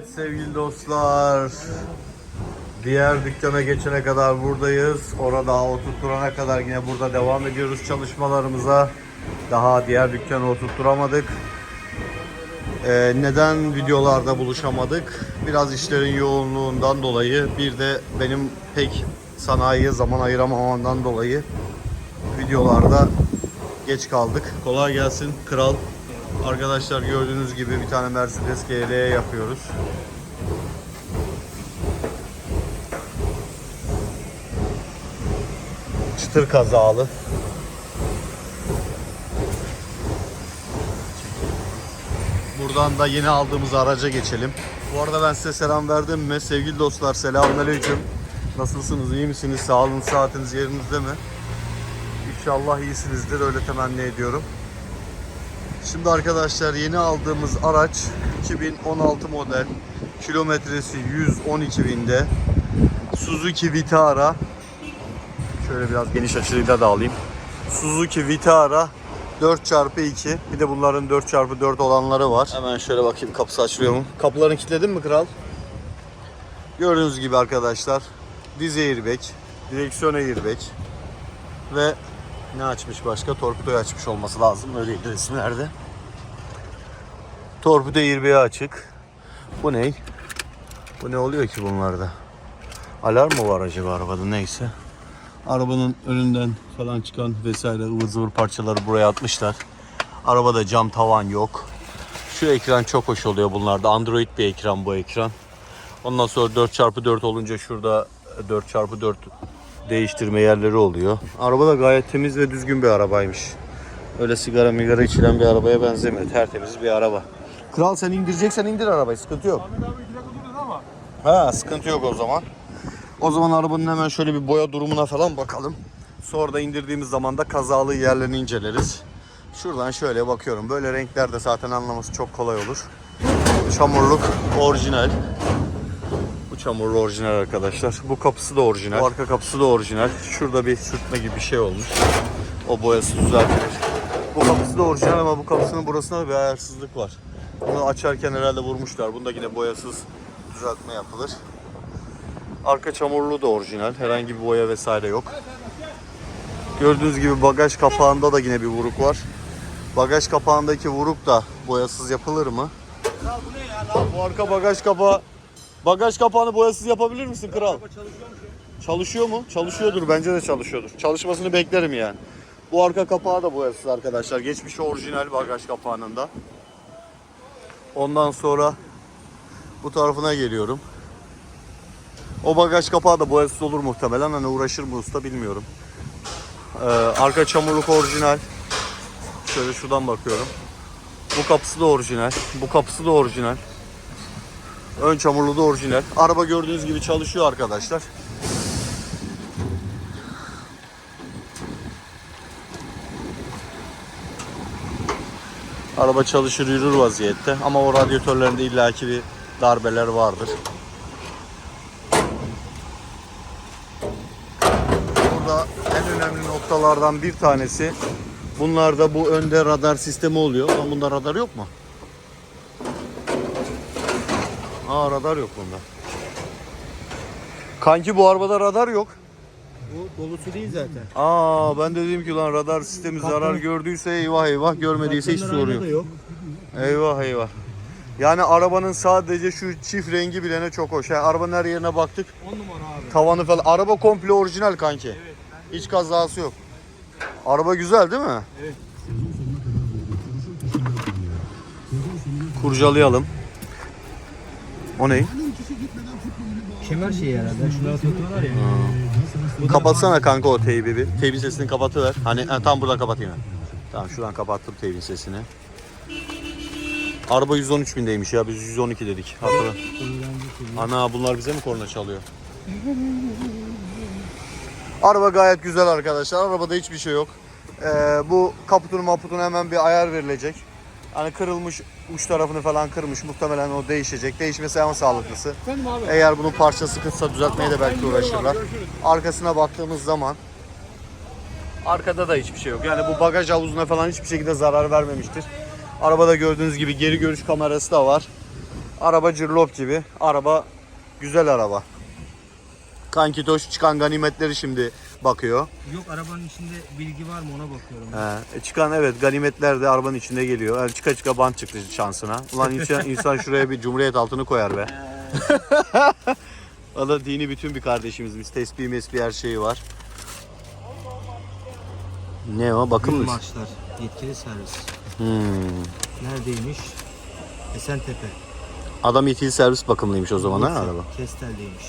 Evet sevgili dostlar. Diğer dükkana geçene kadar buradayız. Orada oturtturana kadar yine burada devam ediyoruz çalışmalarımıza. Daha diğer dükkanı oturtturamadık. Ee, neden videolarda buluşamadık? Biraz işlerin yoğunluğundan dolayı bir de benim pek sanayiye zaman ayıramamamdan dolayı videolarda geç kaldık. Kolay gelsin kral. Arkadaşlar gördüğünüz gibi bir tane Mercedes GLE yapıyoruz. Çıtır kazalı. Buradan da yeni aldığımız araca geçelim. Bu arada ben size selam verdim mi? Sevgili dostlar selamünaleyküm. Nasılsınız? iyi misiniz? Sağlığınız, saatiniz yerinizde mi? İnşallah iyisinizdir. Öyle temenni ediyorum. Şimdi arkadaşlar yeni aldığımız araç 2016 model. Kilometresi 112 binde. Suzuki Vitara. Şöyle biraz geniş açılıyla da alayım. Suzuki Vitara 4x2. Bir de bunların 4x4 olanları var. Hemen şöyle bakayım kapısı açılıyor mu? Kapılarını kilitledin mi kral? Gördüğünüz gibi arkadaşlar diz airbag, direksiyon airbag ve ne açmış başka? Torpidoyu açmış olması lazım. Öyleydi resimlerde. Torpido airbag'i açık. Bu ne? Bu ne oluyor ki bunlarda? Alarm mı var acaba arabada neyse. Arabanın önünden falan çıkan vesaire ıvır zıvır parçaları buraya atmışlar. Arabada cam tavan yok. Şu ekran çok hoş oluyor bunlarda. Android bir ekran bu ekran. Ondan sonra 4x4 olunca şurada 4x4 değiştirme yerleri oluyor. Araba da gayet temiz ve düzgün bir arabaymış. Öyle sigara migara içilen bir arabaya benzemiyor. Tertemiz bir araba. Kral sen indireceksen indir arabayı. Sıkıntı yok. Ha sıkıntı yok o zaman. O zaman arabanın hemen şöyle bir boya durumuna falan bakalım. Sonra da indirdiğimiz zaman da kazalı yerlerini inceleriz. Şuradan şöyle bakıyorum. Böyle renklerde zaten anlaması çok kolay olur. Çamurluk orijinal. Çamurlu orijinal arkadaşlar. Bu kapısı da orijinal. Bu arka kapısı da orijinal. Şurada bir sürtme gibi bir şey olmuş. O boyası düzeltilir. Bu kapısı da orijinal ama bu kapısının burasında da bir ayarsızlık var. Bunu açarken herhalde vurmuşlar. Bunda yine boyasız düzeltme yapılır. Arka çamurluğu da orijinal. Herhangi bir boya vesaire yok. Gördüğünüz gibi bagaj kapağında da yine bir vuruk var. Bagaj kapağındaki vuruk da boyasız yapılır mı? Bu arka bagaj kapağı Bagaj kapağını boyasız yapabilir misin kral? Çalışıyor mu? Çalışıyordur. Bence de çalışıyordur. Çalışmasını beklerim yani. Bu arka kapağı da boyasız arkadaşlar. Geçmiş orijinal bagaj kapağının da. Ondan sonra bu tarafına geliyorum. O bagaj kapağı da boyasız olur muhtemelen. Hani uğraşır mı usta bilmiyorum. Ee, arka çamurluk orijinal. Şöyle şuradan bakıyorum. Bu kapısı da orijinal. Bu kapısı da orijinal. Ön çamurlu da orijinal. Araba gördüğünüz gibi çalışıyor arkadaşlar. Araba çalışır yürür vaziyette ama o radyatörlerinde illaki bir darbeler vardır. Burada en önemli noktalardan bir tanesi bunlarda bu önde radar sistemi oluyor. Ama bunda radar yok mu? Aa radar yok bunda. Kanki bu arabada radar yok. Bu dolusu değil zaten. Aa ben de dedim ki lan radar sistemi zarar gördüyse eyvah eyvah görmediyse hiç sorun yok. yok. Eyvah eyvah. Yani arabanın sadece şu çift rengi bilene çok hoş. Yani arabanın her yerine baktık. 10 numara abi. Tavanı falan. Araba komple orijinal kanki. Hiç kazası yok. Araba güzel değil mi? Evet. Kurcalayalım. O ne? Kemer şeyi herhalde. Şunları tutuyorlar ya. Kapatsana kanka o teybi bir. Teybin sesini kapatıver. Hani ha, tam buradan kapatayım ben. Tamam şuradan kapattım teybin sesini. Araba 113 bindeymiş ya biz 112 dedik. Hatırla. Ana bunlar bize mi korna çalıyor? Araba gayet güzel arkadaşlar. Arabada hiçbir şey yok. Ee, bu kaputun maputun hemen bir ayar verilecek. Hani kırılmış uç tarafını falan kırmış. Muhtemelen o değişecek. Değişmesi ama sağlıklısı. Eğer bunun parçası kısa düzeltmeye de belki uğraşırlar. Arkasına baktığımız zaman arkada da hiçbir şey yok. Yani bu bagaj havuzuna falan hiçbir şekilde zarar vermemiştir. Arabada gördüğünüz gibi geri görüş kamerası da var. Araba cırlop gibi. Araba güzel araba. Kanki Toş çıkan ganimetleri şimdi bakıyor. Yok arabanın içinde bilgi var mı ona bakıyorum. He, e, çıkan evet ganimetler de arabanın içinde geliyor. Yani çıka çıka bant çıktı şansına. Ulan insan, insan şuraya bir cumhuriyet altını koyar be. da dini bütün bir kardeşimiz. Biz tesbih mesbih her şeyi var. Ne o bakım Gün mı? maçlar. Yetkili servis. Hmm. Neredeymiş? Esentepe. Adam yetkili servis bakımlıymış o zaman ha araba. Kestel'deymiş.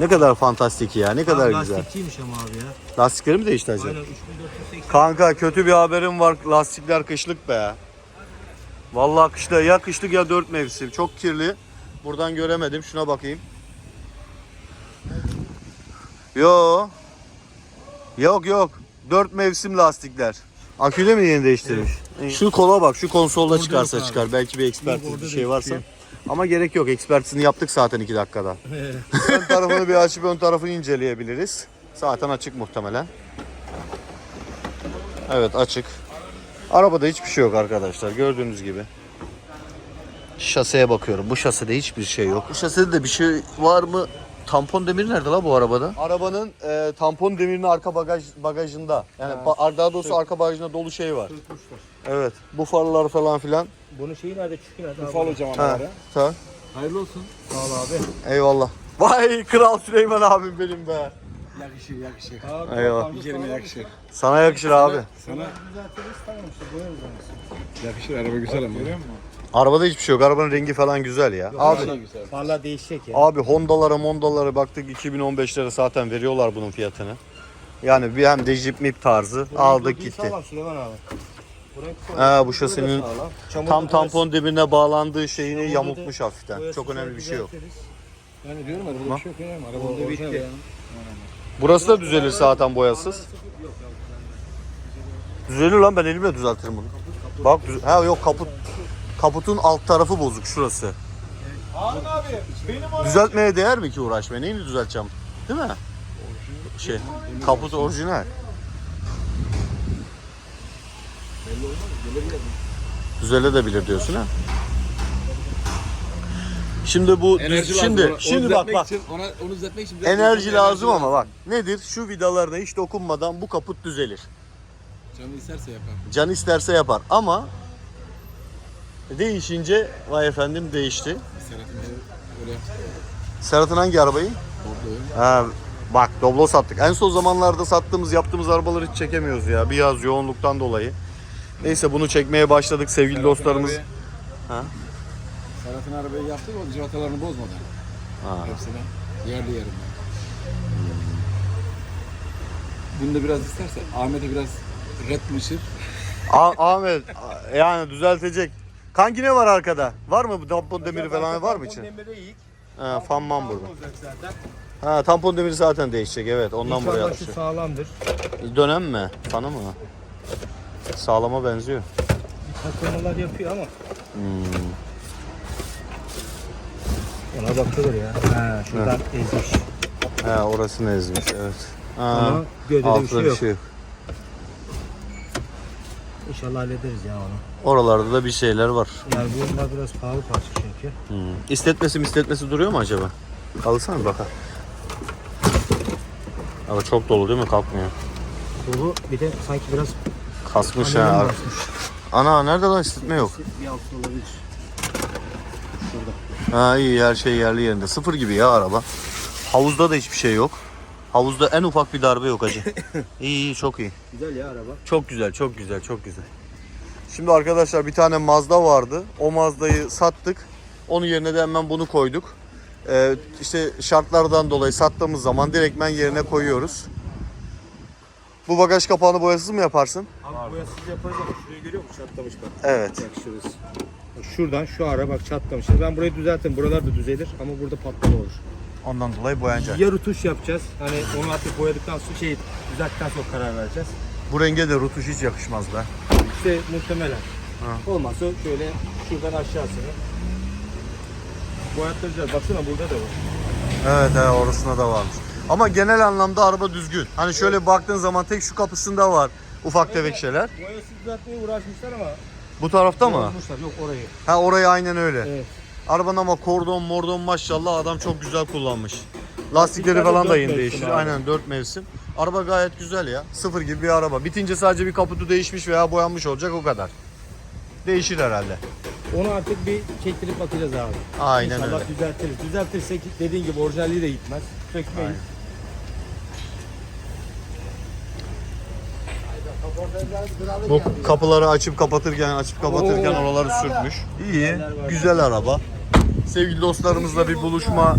Ne kadar fantastik ya ne kadar güzel. Lastikçiymiş ama abi ya. Lastikleri mi değişti acaba? Aynen 3480. Kanka kötü bir haberim var. Lastikler kışlık be. Vallahi kışta ya kışlık ya dört mevsim. Çok kirli. Buradan göremedim. Şuna bakayım. Yo. Yok yok. Dört mevsim lastikler. Akü de mi yeni değiştirmiş? Şu kola bak. Şu konsolda Orada çıkarsa çıkar. Belki bir ekspertiz bir şey varsa. yok. Ama gerek yok. Ekspertizini yaptık zaten iki dakikada. ön tarafını bir açıp ön tarafını inceleyebiliriz. Zaten açık muhtemelen. Evet açık. Arabada hiçbir şey yok arkadaşlar gördüğünüz gibi. Şaseye bakıyorum. Bu şasede hiçbir şey yok. Bu şasede de bir şey var mı? Tampon demiri nerede la bu arabada? Arabanın e, tampon demirinin arka bagaj bagajında. Yani ba- daha doğrusu arka bagajında dolu şey var. Evet. Bu farlar falan filan. Bunun şeyi nerede? Çükü nerede? abi? Fal hocam Ha, tamam. Hayırlı olsun. Sağ ol abi. Eyvallah. Vay Kral Süleyman abim benim be. Yakışır yakışır. Eyvallah. Bir kelime yakışır. Sana yakışır abi. Sana yakışır araba güzel ama. Görüyor musun? Arabada hiçbir şey yok. Arabanın rengi falan güzel ya. Abi güzel. Değişecek ya. Abi Honda'lara Monda'lara baktık 2015'lere zaten veriyorlar bunun fiyatını. Yani bir hem de Jeep Mip tarzı aldık gitti. Sağlam Süleyman abi. Buranın Ha, bu şasinin tam tampon dibine bağlandığı şeyini yamultmuş hafiften. Çok önemli bir şey yok. Yani diyorum arabada bir şey yok ya. Araba O- orijinal bitti. ya. Burası da düzelir zaten boyasız. Düzelir lan ben elimle düzeltirim bunu. Bak düz- ha yok kaput kaputun alt tarafı bozuk şurası. Düzeltmeye değer mi ki uğraşmaya? Neyini düzelteceğim? Değil mi? Şey, kaput orijinal. Düzelebilir diyorsun ha? Şimdi bu Enerji şimdi lazım. Onu şimdi bak düzeltmek bak. Için, ona, onu düzeltmek için Enerji lazım ama bak. Nedir? Şu vidalarına hiç dokunmadan bu kaput düzelir. Canı isterse yapar. Can isterse yapar ama değişince vay efendim değişti. Serhat'ın. Serhat'ın hangi arabayı? Ha, bak Doblo sattık. En son zamanlarda sattığımız yaptığımız arabaları hiç çekemiyoruz ya. Biraz yoğunluktan dolayı. Neyse bunu çekmeye başladık sevgili dostlarımız. Ha? Serhat'ın arabayı yaptık o civatalarını bozmadan. Ha. Hepsine yerli yerinden. Bunu da biraz isterse Ahmet'e biraz red mışır. A- Ahmet yani düzeltecek. Kanki ne var arkada? Var mı bu tampon demiri falan var mı için? Demiri ilk. Ha, fanman burada. Olacak zaten. Ha, tampon demiri zaten değişecek evet ondan buraya İnşallah şu sağlamdır. Dönem mi? Sana mı? Sağlama benziyor. Takılmalar yapıyor ama. Hmm. Ona bakılır ya. Ha, şuradan ezmiş. He orasını ezmiş evet. Ha, Ama gövdede bir altında şey yok. İnşallah hallederiz ya onu. Oralarda da bir şeyler var. Yani bunlar biraz pahalı parça çünkü. Hmm. İstetmesi istetmesi duruyor mu acaba? Kalsana bir bakalım. Ama çok dolu değil mi? Kalkmıyor. Dolu bir de sanki biraz Kasmış ha. basmış. Ana nerede lan istetme yok. Bir altı olabilir. Ha iyi her şey yerli yerinde. Sıfır gibi ya araba. Havuzda da hiçbir şey yok. Havuzda en ufak bir darbe yok acı. iyi iyi çok iyi. Güzel ya araba. Çok güzel, çok güzel, çok güzel. Şimdi arkadaşlar bir tane Mazda vardı. O Mazda'yı sattık. Onun yerine de hemen bunu koyduk. Ee, işte şartlardan dolayı sattığımız zaman direktmen yerine koyuyoruz. Bu bagaj kapağını boyasız mı yaparsın? Abi boyasız yaparız ama şurayı görüyor musun? Çatlamış bak. Evet. Bak şurası. Şuradan şu ara bak çatlamış. Ben burayı düzeltirim. Buralar da düzelir ama burada patlama olur. Ondan dolayı boyanacak. Ya rutuş yapacağız. Hani onu artık boyadıktan sonra şey düzelttikten sonra karar vereceğiz. Bu renge de rutuş hiç yakışmaz be. İşte muhtemelen. Ha. Olmazsa şöyle şuradan aşağısını boyattıracağız. Baksana burada da var. Evet he orasında da varmış. Ama genel anlamda araba düzgün. Hani şöyle baktığın zaman tek şu kapısında var ufak tefek şeyler. Boyası düzeltmeye uğraşmışlar ama Bu tarafta mı? Yok orayı. Ha orayı aynen öyle. Evet. Arabanın ama kordon mordon maşallah adam çok güzel kullanmış. Lastikleri Lastikler falan da yeni mevsim değiştir. abi. Aynen 4 mevsim. Araba gayet güzel ya. Sıfır gibi bir araba. Bitince sadece bir kaputu değişmiş veya boyanmış olacak o kadar. Değişir herhalde. Onu artık bir çektirip bakacağız abi. Aynen İnşallah öyle. düzeltiriz. Düzeltirsek dediğin gibi orijinalliği de gitmez. Sökmeyiz. Bu kapıları açıp kapatırken açıp kapatırken Oo. oraları sürtmüş. İyi, güzel araba. Sevgili dostlarımızla bir buluşma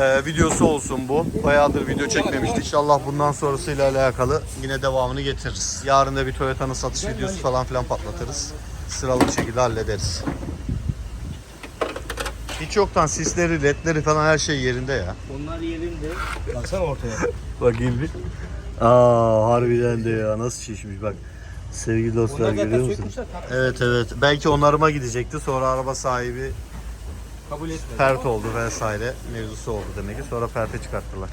e, videosu olsun bu. Bayağıdır video çekmemiştik. İnşallah bundan sonrasıyla alakalı yine devamını getiririz. Yarın da bir Toyota'nın satış videosu falan filan patlatırız. Sıralı bir şekilde hallederiz. Hiç yoktan sisleri, ledleri falan her şey yerinde ya. Onlar yerinde. Baksana ortaya. Bakayım bir. Aa harbiden de ya nasıl şişmiş bak. Sevgili dostlar görüyor musun? Evet evet. Belki onarıma gidecekti. Sonra araba sahibi Kabul etmedi. pert oldu vesaire mevzusu oldu demek ki. Sonra perte çıkarttılar.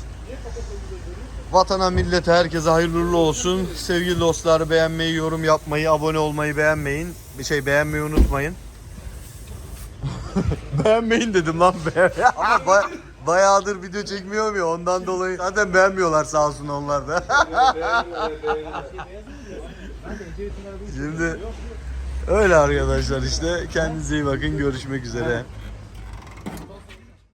Vatana, millete, herkese hayırlı uğurlu olsun. Sevgili dostlar beğenmeyi, yorum yapmayı, abone olmayı beğenmeyin. Bir şey beğenmeyi unutmayın. beğenmeyin dedim lan be. Ama bayağıdır video çekmiyorum ya ondan dolayı. Zaten beğenmiyorlar sağ olsun onlar da. Şimdi öyle arkadaşlar işte. Kendinize iyi bakın. Görüşmek üzere.